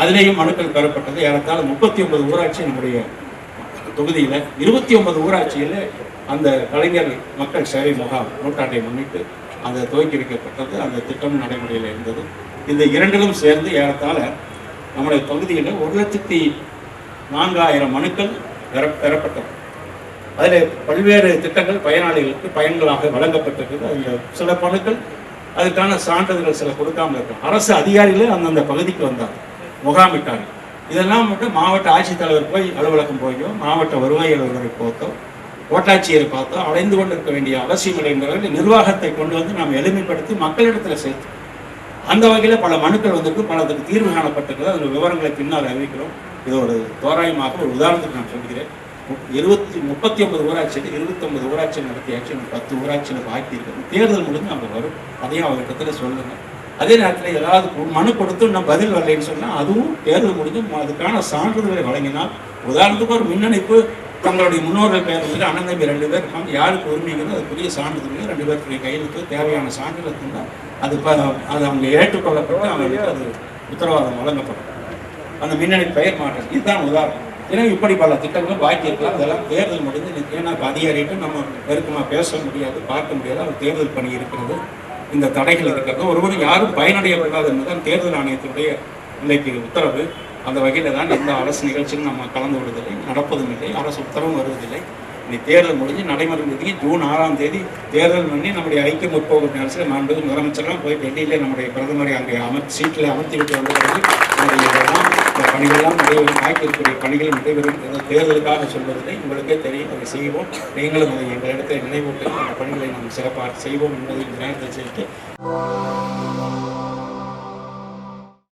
அதிலேயும் மனுக்கள் பெறப்பட்டது. ஏறத்தாழ முப்பத்தி ஒன்பது ஊராட்சி நம்முடைய தொகுதியில் இருபத்தி ஒன்பது ஊராட்சியில் அந்த கலைஞர் மக்கள் சேவை முகாம் நூற்றாண்டை முன்னிட்டு அந்த துவக்கி வைக்கப்பட்டது. அந்த திட்டம் நடைமுறையில் இருந்தது. இந்த இரண்டிலும் சேர்ந்து ஏறத்தாழ நம்முடைய தொகுதியில் ஒரு லட்சத்தி நான்காயிரம் மனுக்கள் பெற பெறப்பட்டது. அதில் பல்வேறு திட்டங்கள் பயனாளிகளுக்கு பயன்களாக வழங்கப்பட்டிருக்குது. அதில் சில மனுக்கள் அதுக்கான சான்றிதழ்கள் சில கொடுக்காமல் இருக்கும் அரசு அதிகாரிகளே அந்தந்த பகுதிக்கு வந்தாங்க. முகாமிட்டாங்க. இதெல்லாம் மட்டும் மாவட்ட ஆட்சித்தலைவர் போய் அலுவலகம் போயோ மாவட்ட வருவாய் அலுவலரை பார்த்தோ கோட்டாட்சியரை பார்த்தோ அடைந்து கொண்டிருக்க வேண்டிய அவசியம் இல்லைங்கிறதில் நிர்வாகத்தை கொண்டு வந்து நாம் எளிமைப்படுத்தி மக்களிடத்தில் சேர்த்து அந்த வகையில் பல மனுக்கள் வந்திருக்கு. பலத்துக்கு தீர்வு காணப்பட்டிருக்கிறது அதில் விவரங்களை பின்னால் அறிவிக்கிறோம். இது ஒரு தோராயமாக ஒரு உதாரணத்துக்கு நான் சொல்கிறேன். மு- இருபத்தி முப்பத்தி ஒன்பது ஊராட்சியில் இருபத்தொன்பது ஊராட்சி நடத்தியாச்சு பத்து ஊராட்சியில் பாக்கி இருக்கிறது. தேர்தல் முடிஞ்சு நம்ம வரும். அதையும் அவர்கிட்ட சொல்லுங்கள் அதே நேரத்தில் ஏதாவது மனு கொடுத்து இன்னும் பதில் வரலைன்னு சொன்னால் அதுவும் தேர்தல் முடிஞ்சு அதுக்கான சான்றிதழை வழங்கினால் உதாரணத்துக்கு ஒரு மின்னணைப்பு தங்களுடைய முன்னோர்கள் பேர் வந்து அண்ணன் தம்பி ரெண்டு பேர் இருப்பாங்க. யாருக்கு உரிமைங்கிறது அதுக்குரிய சான்றிதழ் ரெண்டு பேருக்குரிய கையெழுத்து தேவையான சான்றிதழ் இருந்தால் அது அது அவங்க ஏற்றுக்கொள்ளப்பட்டு அவங்களுக்கு அது உத்தரவாதம் வழங்கப்படும். அந்த மின்னணு பெயர் மாற்றம். இதுதான் உதாரணம். ஏன்னா இப்படி பல திட்டங்களும் பாக்கி இருக்கலாம். அதெல்லாம் தேர்தல் முடிந்து ஏன்னா இப்போ நம்ம நெருக்கமாக பேச முடியாது பார்க்க முடியாது. அவர் தேர்தல் பணி இருக்கிறது. இந்த தடைகள் இருக்கிறது. ஒருவர் யாரும் பயனடையக்கூடாது என்பதுதான் தேர்தல் ஆணையத்தினுடைய இன்றைக்கு உத்தரவு. அந்த வகையில் தான் எந்த அரசு நிகழ்ச்சியும் நம்ம கலந்து விடுவதில்லை நடப்பதும் இல்லை அரசு உத்தரவும் வருவதில்லை. இன்னைக்கு தேர்தல் முடிஞ்சு நடைமுறை தேதி ஜூன் ஆறாம் தேதி தேர்தல் பண்ணி நம்முடைய ஐக்கிய முற்போக்கு அரசு மாண்பு முதலமைச்சரெலாம் போய் டெல்லியில் நம்முடைய பிரதமரை அங்கே அமர் சீட்டில் அமர்த்தி விட்டு வந்த பிறகு இந்த பணிகள்லாம் நிறைவேறும் பாக்கி இருக்கக்கூடிய பணிகள் நிறைவேறும் தேர்தலுக்காக சொல்வதில்லை. உங்களுக்கே தெரியும். அதை செய்வோம். நீங்களும் அதை எங்களிடத்தில் நினைவூட்டி அந்த பணிகளை நாம் சிறப்பாக செய்வோம் என்பதை இந்த நேரத்தில் சேர்த்து